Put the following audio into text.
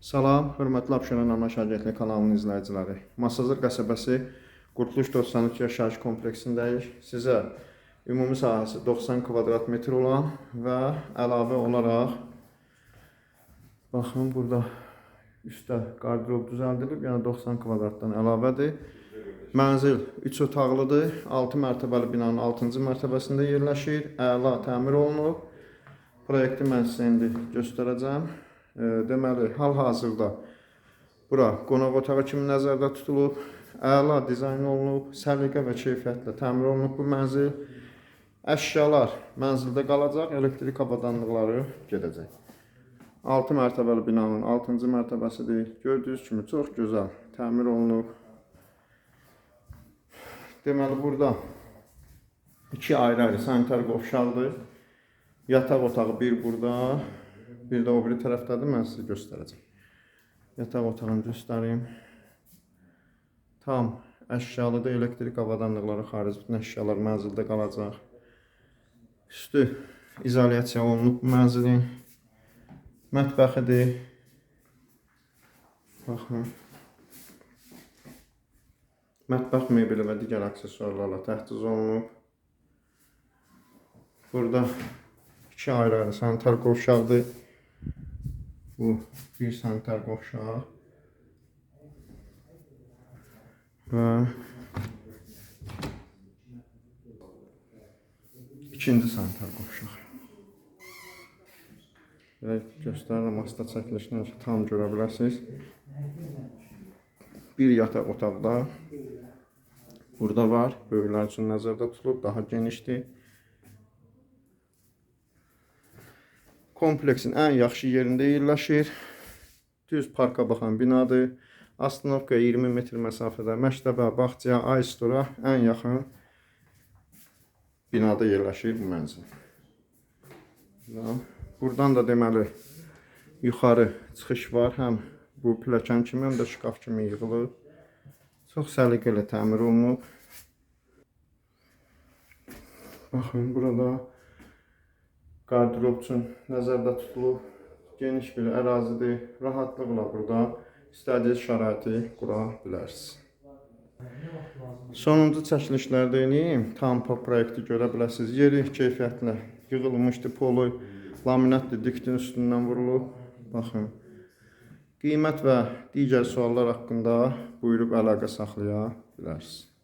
Salam, hörmətli Abşeron Amaş Agentliyi kanalının izləyiciləri. Masazır qəsəbəsi Qurtuluş 93 yaşayış kompleksindəyik. Sizə ümumi sahəsi 90 kvadrat metr olan və əlavə olaraq baxın burada üstdə qardırob düzəldilib, yəni 90 kvadratdan əlavədir. Mənzil 3 otaqlıdır. 6 mərtəbəli binanın 6-cı mərtəbəsində yerləşir. Əla təmir olunub. Proyekti mən sizə indi göstərəcəm. Deməli, hal-hazırda bura qonaq otağı kimi nəzərdə tutulub. Əla dizayn olunub, səliqə və keyfiyyətlə təmir olunub bu mənzil. Əşyalar mənzildə qalacaq, elektrik avadanlıqları gedəcək. 6 mərtəbəli binanın 6-cı mərtəbəsidir. Gördüyünüz kimi çox gözəl təmir olunub. Deməli burada iki ayrı-ayrı sanitar qovşaqdır. Yataq otağı bir burada, bir də o biri tərəfdədir. Mən sizə göstərəcəm. Yataq otağını göstərim. Tam əşyalıdır, elektrik avadanlıqları xaric bütün əşyalar mənzildə qalacaq. Üstü izolyasiya olunub mənzilin. Mətbəxidir. Baxın. Mətbəx mebeli və digər aksesuarlarla təchiz olunub. Burada iki ayrı-ayrı sanitar qovşaqdır. Bu bir sanitar qovşaq. Və ikinci sanitar qovşaq. Belə göstərirəm, asta çəkilişdən tam görə bilərsiniz. Bir yataq otaqda burada var. Böyüklər üçün nəzərdə tutulub, daha genişdir. Kompleksin ən yaxşı yerində yerləşir. Düz parka baxan binadır. Astanovka 20 metr məsafədə məktəbə, bağçaya, Aystora ən yaxın binada yerləşir bu mənzil. Buradan da deməli yuxarı çıxış var. Həm bu pilləkən kimi, həm də şkaf kimi yığılıb. Çox səliqəli təmir olunub. Baxın, burada qardırob üçün nəzərdə tutulub. Geniş bir ərazidir. Rahatlıqla burada istədiyiniz şəraiti qura bilərsiniz. Sonuncu çəkilişlərdə eləyim. Tam po proyekti görə biləsiniz. Yeri keyfiyyətlə yığılmışdı polu. Laminatlı diktin üstündən vurulub. Baxın. Qiymət və digər suallar haqqında buyurub əlaqə saxlaya bilərsiniz.